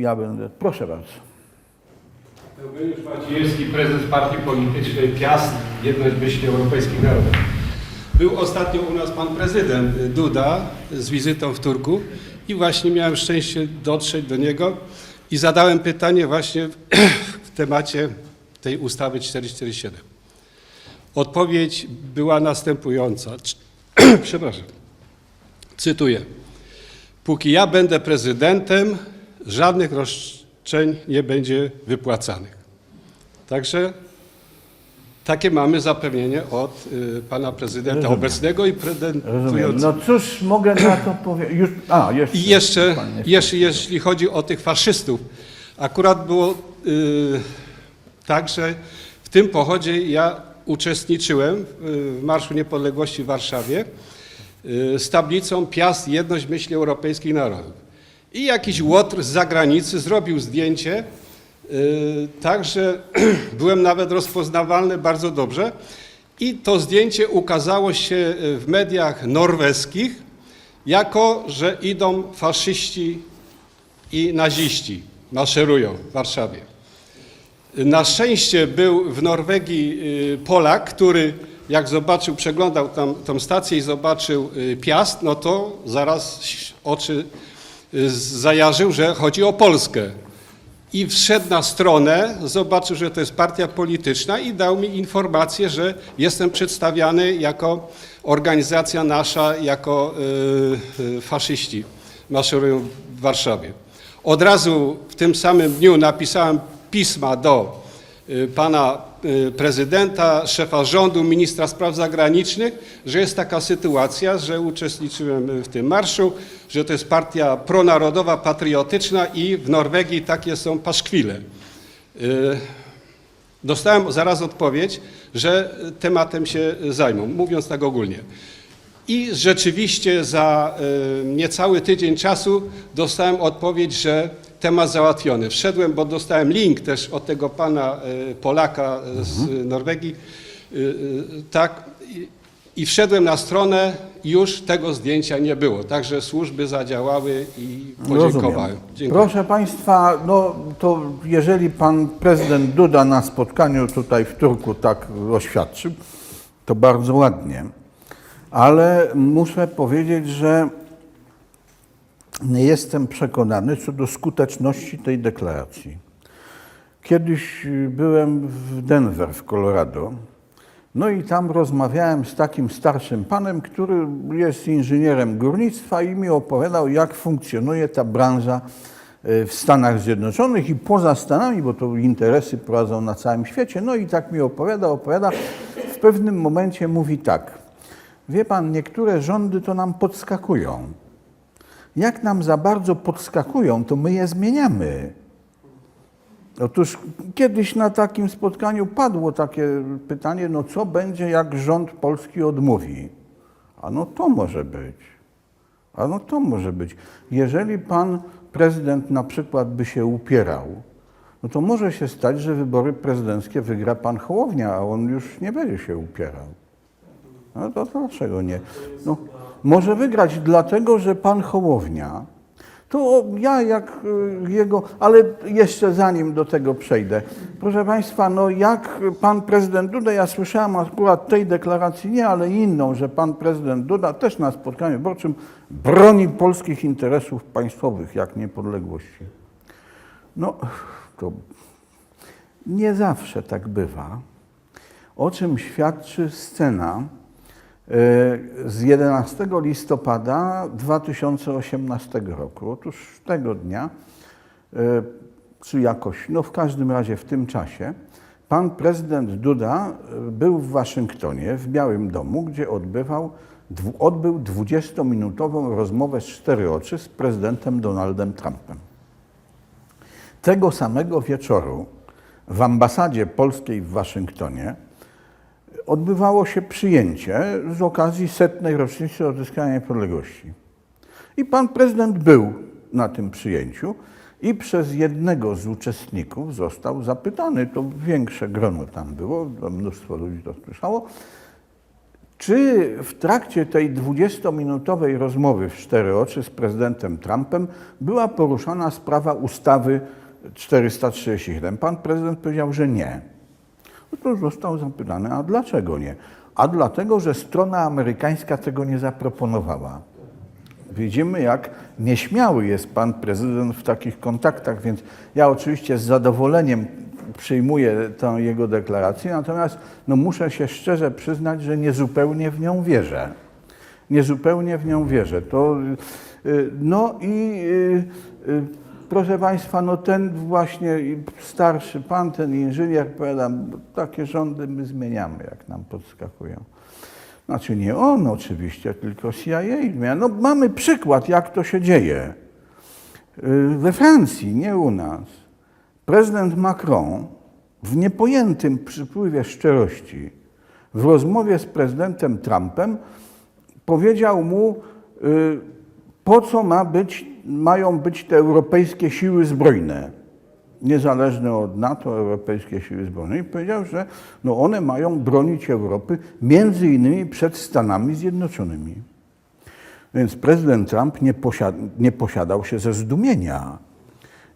ja będę. Proszę bardzo. Eugeniusz Maciejewski, prezes partii politycznej Piast, Jedność Myśli Europejskich Narodów. Był ostatnio u nas pan prezydent Duda z wizytą w Turku i właśnie miałem szczęście dotrzeć do niego i zadałem pytanie właśnie w temacie tej ustawy 447. Odpowiedź była następująca. Przepraszam. Cytuję. Póki ja będę prezydentem, żadnych roszczeń nie będzie wypłacanych. Także takie mamy zapewnienie od y, pana prezydenta Rozumiem. obecnego i prezydentującego. No cóż mogę na to powiedzieć? A, jeszcze. I jeszcze, jeszcze jeśli chodzi o tych faszystów, akurat było y, tak, że w tym pochodzie ja uczestniczyłem y, w Marszu Niepodległości w Warszawie y, z tablicą Piast Jedność Myśli Europejskich Narodów. I jakiś łotr z zagranicy zrobił zdjęcie, y, tak że byłem nawet rozpoznawalny bardzo dobrze. I to zdjęcie ukazało się y, w mediach norweskich, jako że idą faszyści i naziści, maszerują w Warszawie. Na szczęście był w Norwegii y, Polak, który jak zobaczył, przeglądał tam tą stację i zobaczył Piast, no to zaraz oczy zajarzył, że chodzi o Polskę. I wszedł na stronę, zobaczył, że to jest partia polityczna i dał mi informację, że jestem przedstawiany jako organizacja nasza, jako y, y, faszyści maszerują w Warszawie. Od razu w tym samym dniu napisałem pisma do y, pana y, prezydenta, szefa rządu, ministra spraw zagranicznych, że jest taka sytuacja, że uczestniczyłem w tym marszu, że to jest partia pronarodowa, patriotyczna i w Norwegii takie są paszkwile. Y, Dostałem zaraz odpowiedź, że tematem się zajmą, mówiąc tak ogólnie. I rzeczywiście za y, niecały tydzień czasu dostałem odpowiedź, że temat załatwiony. Wszedłem, bo dostałem link też od tego pana y, Polaka z Norwegii, y, y, tak, i, wszedłem na stronę, już tego zdjęcia nie było. Także służby zadziałały i. Rozumiem. Dziękuję. Proszę Państwa, no to jeżeli Pan Prezydent Duda na spotkaniu tutaj w Turku tak oświadczył, to bardzo ładnie. Ale muszę powiedzieć, że nie jestem przekonany co do skuteczności tej deklaracji. Kiedyś y, byłem w Denver w Colorado. No i tam rozmawiałem z takim starszym panem, który jest inżynierem górnictwa i mi opowiadał, jak funkcjonuje ta branża y, w Stanach Zjednoczonych i poza Stanami, bo to interesy prowadzą na całym świecie. No i tak mi opowiada, opowiada. W pewnym momencie mówi tak. Wie pan, niektóre rządy to nam podskakują. Jak nam za bardzo podskakują, to my je zmieniamy. Otóż kiedyś na takim spotkaniu padło takie pytanie, no co będzie, jak rząd polski odmówi? A no to może być. A no to może być. Jeżeli pan prezydent na przykład by się upierał, no to może się stać, że wybory prezydenckie wygra pan Hołownia, a on już nie będzie się upierał. No to dlaczego nie? No, może wygrać dlatego, że pan Hołownia, to ja jak y, jego, ale jeszcze zanim do tego przejdę. Proszę Państwa, no jak pan prezydent Duda, ja słyszałem akurat tej deklaracji nie, ale inną, że pan prezydent Duda też na spotkaniu wyborczym broni polskich interesów państwowych jak niepodległości. No, to nie zawsze tak bywa, o czym świadczy scena z 11 listopada 2018 roku. Otóż tego dnia, e, czy jakoś, no w każdym razie w tym czasie, pan prezydent Duda e, był w Waszyngtonie, w Białym Domu, gdzie odbywał, odbył 20-minutową rozmowę z cztery oczy z prezydentem Donaldem Trumpem. Tego samego wieczoru w ambasadzie polskiej w Waszyngtonie odbywało się przyjęcie z okazji setnej rocznicy odzyskania niepodległości. I pan prezydent był na tym przyjęciu i przez jednego z uczestników został zapytany, to większe grono tam było, mnóstwo ludzi to słyszało, Czy w trakcie tej 20-minutowej rozmowy w cztery oczy z prezydentem Trumpem była poruszana sprawa ustawy 437? Pan prezydent powiedział, że nie. No to został zapytany, a dlaczego nie? A dlatego, że strona amerykańska tego nie zaproponowała. Widzimy, jak nieśmiały jest pan prezydent w takich kontaktach, więc ja oczywiście z zadowoleniem przyjmuję tę jego deklarację, natomiast no, muszę się szczerze przyznać, że niezupełnie w nią wierzę. Niezupełnie w nią wierzę. To, y, no i y, y, proszę Państwa, no ten właśnie starszy pan, ten inżynier, powiadam, takie rządy my zmieniamy, jak nam podskakują. Znaczy nie on oczywiście, tylko CIA. No, mamy przykład, jak to się dzieje. Y, We Francji, nie u nas, prezydent Macron w niepojętym przypływie szczerości w rozmowie z prezydentem Trumpem powiedział mu, y, po co ma być, mają być te europejskie siły zbrojne, niezależne od NATO, europejskie siły zbrojne. I powiedział, że no one mają bronić Europy między innymi przed Stanami Zjednoczonymi. Więc prezydent Trump nie, posiad, nie posiadał się ze zdumienia.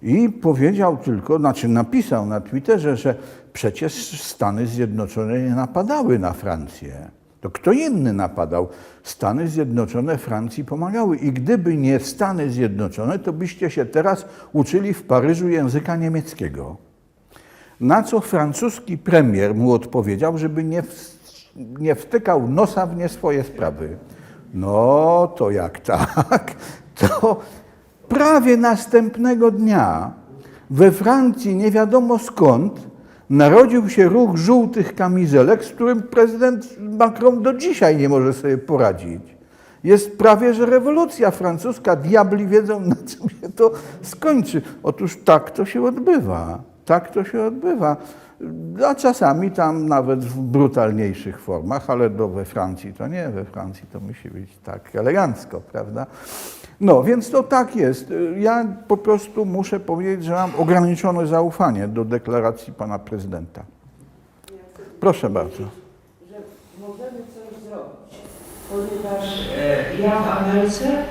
I powiedział tylko, znaczy napisał na Twitterze, że przecież Stany Zjednoczone nie napadały na Francję. To kto inny napadał? Stany Zjednoczone Francji pomagały. I gdyby nie Stany Zjednoczone, to byście się teraz uczyli w Paryżu języka niemieckiego. Na co francuski premier mu odpowiedział, żeby nie, w, nie wtykał nosa w nie swoje sprawy. No to jak tak, to prawie następnego dnia we Francji nie wiadomo skąd narodził się ruch żółtych kamizelek, z którym prezydent Macron do dzisiaj nie może sobie poradzić. Jest prawie, że rewolucja francuska. Diabli wiedzą, na czym się to skończy. Otóż tak to się odbywa. Tak to się odbywa. A czasami tam nawet w brutalniejszych formach, ale do, we Francji to nie. We Francji to musi być tak elegancko, prawda? No, więc to tak jest. Ja po prostu muszę powiedzieć, że mam ograniczone zaufanie do deklaracji pana prezydenta. Proszę bardzo. że możemy coś zrobić, ponieważ e, ja w Ameryce e,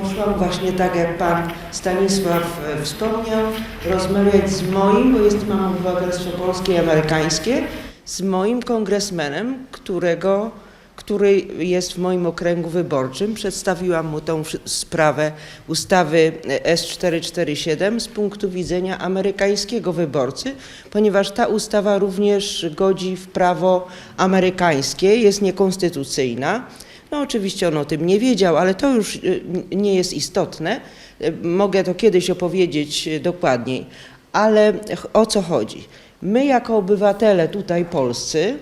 poszłam właśnie tak, jak pan Stanisław e, wspomniał, rozmawiać z moim, bo jest, mam obywatelstwo polskie i amerykańskie, z moim kongresmenem, którego, który jest w moim okręgu wyborczym. Przedstawiłam mu tą sprawę ustawy e, S447 z punktu widzenia amerykańskiego wyborcy, ponieważ ta ustawa również godzi w prawo amerykańskie, jest niekonstytucyjna. No oczywiście on o tym nie wiedział, ale to już y, nie jest istotne. Y, Mogę to kiedyś opowiedzieć dokładniej. Ale o co chodzi? My jako obywatele tutaj polscy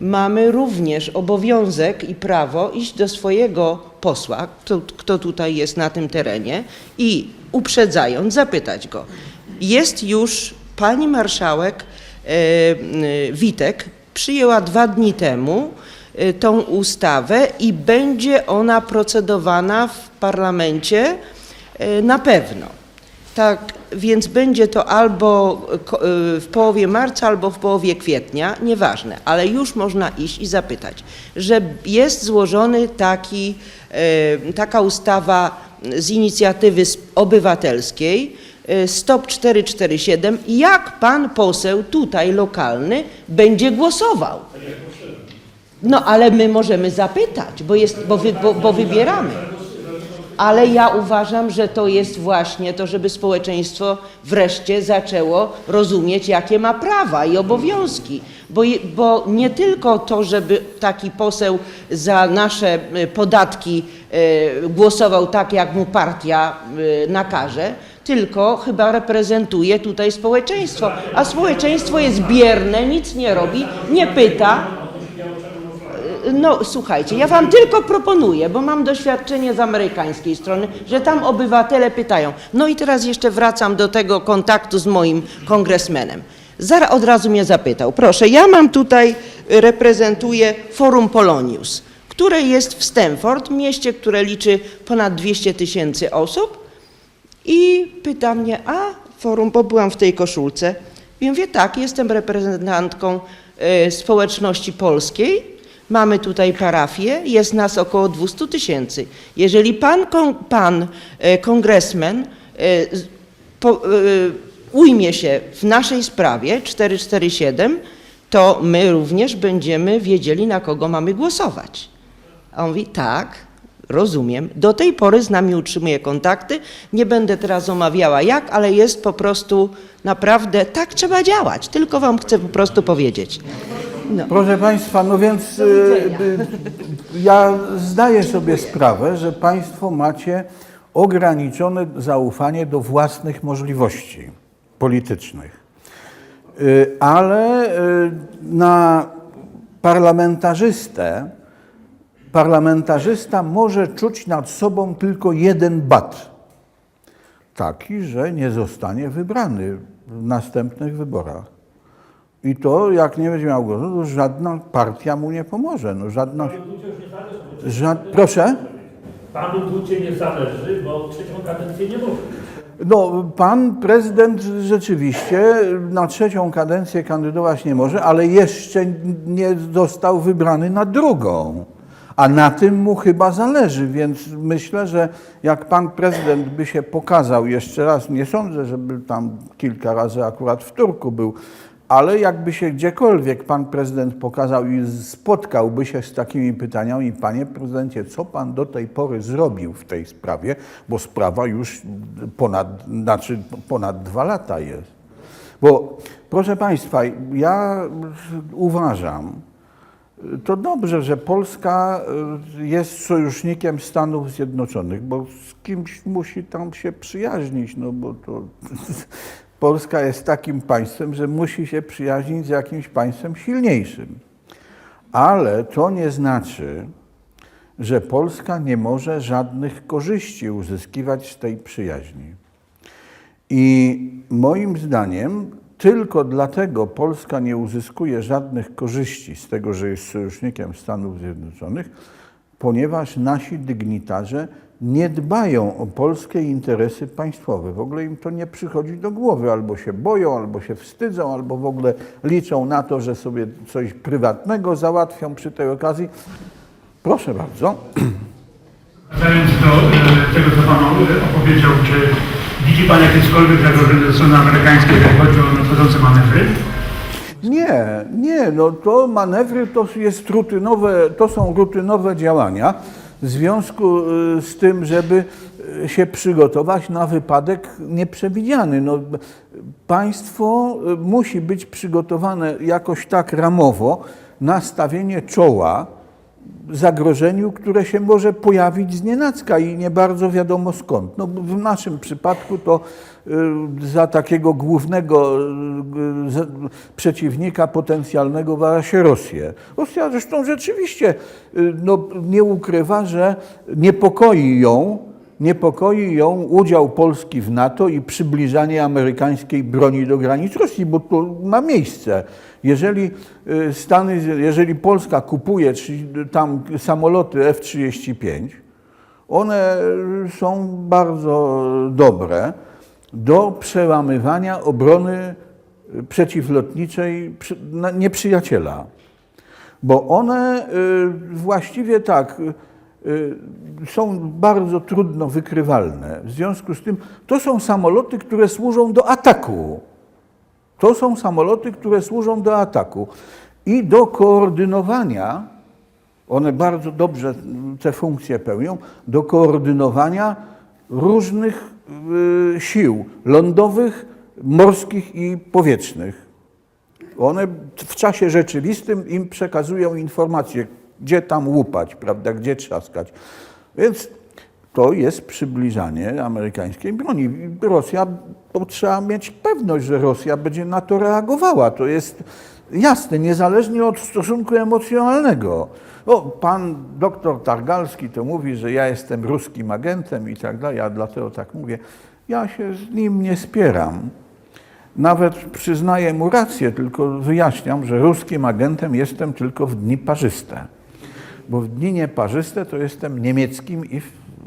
mamy również obowiązek i prawo iść do swojego posła, kto, kto tutaj jest na tym terenie i uprzedzając zapytać go. Jest już pani marszałek e, Witek przyjęła dwa dni temu e, tą ustawę i będzie ona procedowana w parlamencie e, na pewno. Tak, więc będzie to albo y, w połowie marca, albo w połowie kwietnia, nieważne, ale już można iść i zapytać, że jest złożony taki, y, taka ustawa z inicjatywy obywatelskiej, y, Stop 447, jak pan poseł tutaj lokalny będzie głosował. No ale my możemy zapytać, bo, jest, bo, wy, bo, bo wybieramy. Ale ja uważam, że to jest właśnie to, żeby społeczeństwo wreszcie zaczęło rozumieć, jakie ma prawa i obowiązki. Bo, bo nie tylko to, żeby taki poseł za nasze y, podatki y, głosował tak, jak mu partia y, nakaże, tylko chyba reprezentuje tutaj społeczeństwo. A społeczeństwo jest bierne, nic nie robi, nie pyta, no słuchajcie, ja wam tylko proponuję, bo mam doświadczenie z amerykańskiej strony, że tam obywatele pytają. No i teraz jeszcze wracam do tego kontaktu z moim kongresmenem. Zara od razu mnie zapytał, proszę, ja mam tutaj, y, reprezentuję Forum Polonius, które jest w Stanford, mieście, które liczy ponad 200 tysięcy osób i pyta mnie, a forum, bo byłam w tej koszulce. I mówię, tak, jestem reprezentantką e, społeczności polskiej. Mamy tutaj parafię, jest nas około 200 tysięcy. Jeżeli pan, pan e, kongresmen e, po, e, ujmie się w naszej sprawie 447, to my również będziemy wiedzieli, na kogo mamy głosować. A on mówi, tak, rozumiem. Do tej pory z nami utrzymuje kontakty. Nie będę teraz omawiała jak, ale jest po prostu naprawdę, tak trzeba działać. Tylko wam chcę po prostu powiedzieć. No. Proszę Państwa, no więc y, ja zdaję sobie sprawę, że Państwo macie ograniczone zaufanie do własnych możliwości politycznych. Y, Ale y, na parlamentarzystę parlamentarzysta może czuć nad sobą tylko jeden bat. Taki, że nie zostanie wybrany w następnych wyborach. I to, jak nie będzie miał głosu, to żadna partia mu nie pomoże. No, żadna, żad, proszę? Panu Dudzie nie zależy, bo trzecią kadencję nie może. No, pan prezydent rzeczywiście na trzecią kadencję kandydować nie może, ale jeszcze nie został wybrany na drugą. A na tym mu chyba zależy, więc myślę, że jak pan prezydent by się pokazał jeszcze raz, nie sądzę, żeby tam kilka razy akurat w Turku był, ale jakby się gdziekolwiek pan prezydent pokazał i spotkałby się z takimi pytaniami, panie prezydencie, co pan do tej pory zrobił w tej sprawie, bo sprawa już ponad, znaczy ponad dwa lata jest. Bo proszę państwa, ja uważam, to dobrze, że Polska y, jest sojusznikiem Stanów Zjednoczonych, bo z kimś musi tam się przyjaźnić, no bo to Polska jest takim państwem, że musi się przyjaźnić z jakimś państwem silniejszym. Ale to nie znaczy, że Polska nie może żadnych korzyści uzyskiwać z tej przyjaźni. I moim zdaniem tylko dlatego Polska nie uzyskuje żadnych korzyści z tego, że jest sojusznikiem Stanów Zjednoczonych, ponieważ nasi dygnitarze nie dbają o polskie interesy państwowe. W ogóle im to nie przychodzi do głowy. Albo się boją, albo się wstydzą, albo w ogóle liczą na to, że sobie coś prywatnego załatwią przy tej okazji. Proszę bardzo. Wracając do e, tego, co Pan e, opowiedział, czy widzi Pan jakiekolwiek zagrożenie ze strony amerykańskiej, jeżeli chodzi o nadchodzące manewry? Nie, nie, no to manewry to jest rutynowe, to są rutynowe działania w związku y, z tym, żeby y, się przygotować na wypadek nieprzewidziany. No, państwo y, musi być przygotowane jakoś tak ramowo na stawienie czoła zagrożeniu, które się może pojawić z nienacka i nie bardzo wiadomo skąd. No, w naszym przypadku to y, za takiego głównego y, przeciwnika potencjalnego uważa się Rosję. Rosja zresztą rzeczywiście y, no, nie ukrywa, że niepokoi ją, niepokoi ją udział Polski w NATO i przybliżanie amerykańskiej broni do granic Rosji, bo to ma miejsce. Jeżeli y, Stany, jeżeli Polska kupuje tam samoloty F-35, one są bardzo dobre do przełamywania obrony przeciwlotniczej przy- na- nieprzyjaciela. Bo one y, właściwie tak y, y, są bardzo trudno wykrywalne. W związku z tym to są samoloty, które służą do ataku. To są samoloty, które służą do ataku i do koordynowania, one bardzo dobrze te funkcje pełnią, do koordynowania różnych y, sił lądowych, morskich i powietrznych. One w czasie rzeczywistym im przekazują informacje, gdzie tam łupać, prawda, gdzie trzaskać. Więc to jest przybliżanie amerykańskiej broni. Rosja, to trzeba mieć pewność, że Rosja będzie na to reagowała. To jest jasne, niezależnie od stosunku emocjonalnego. O, pan doktor Targalski to mówi, że ja jestem ruskim agentem i tak dalej, ja dlatego tak mówię. Ja się z nim nie spieram. Nawet przyznaję mu rację, tylko wyjaśniam, że ruskim agentem jestem tylko w dni parzyste. Bo w dni nieparzyste to jestem niemieckim i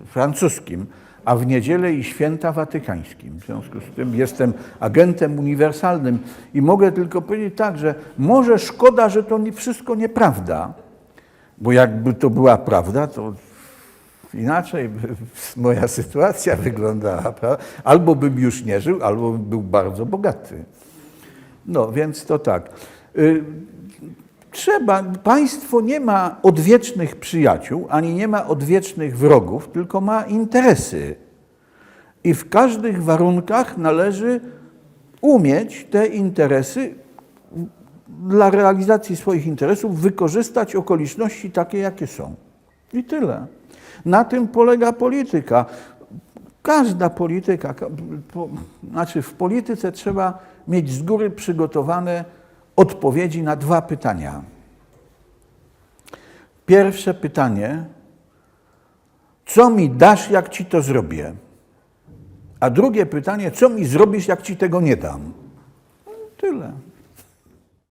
francuskim, a w niedzielę i święta watykańskim. W związku z tym jestem agentem uniwersalnym i mogę tylko powiedzieć tak, że może szkoda, że to wszystko nieprawda, Bo jakby to była prawda, to inaczej by moja sytuacja wyglądała. Prawda? Albo bym już nie żył, albo bym był bardzo bogaty. No, więc to tak. Trzeba, państwo nie ma odwiecznych przyjaciół, ani nie ma odwiecznych wrogów, tylko ma interesy. I w każdych warunkach należy umieć te interesy dla realizacji swoich interesów wykorzystać okoliczności takie, jakie są. I tyle. Na tym polega polityka. Każda polityka, ka- po, znaczy w polityce trzeba mieć z góry przygotowane odpowiedzi na dwa pytania. Pierwsze pytanie: co mi dasz, jak ci to zrobię? A drugie pytanie: co mi zrobisz, jak ci tego nie dam? Tyle.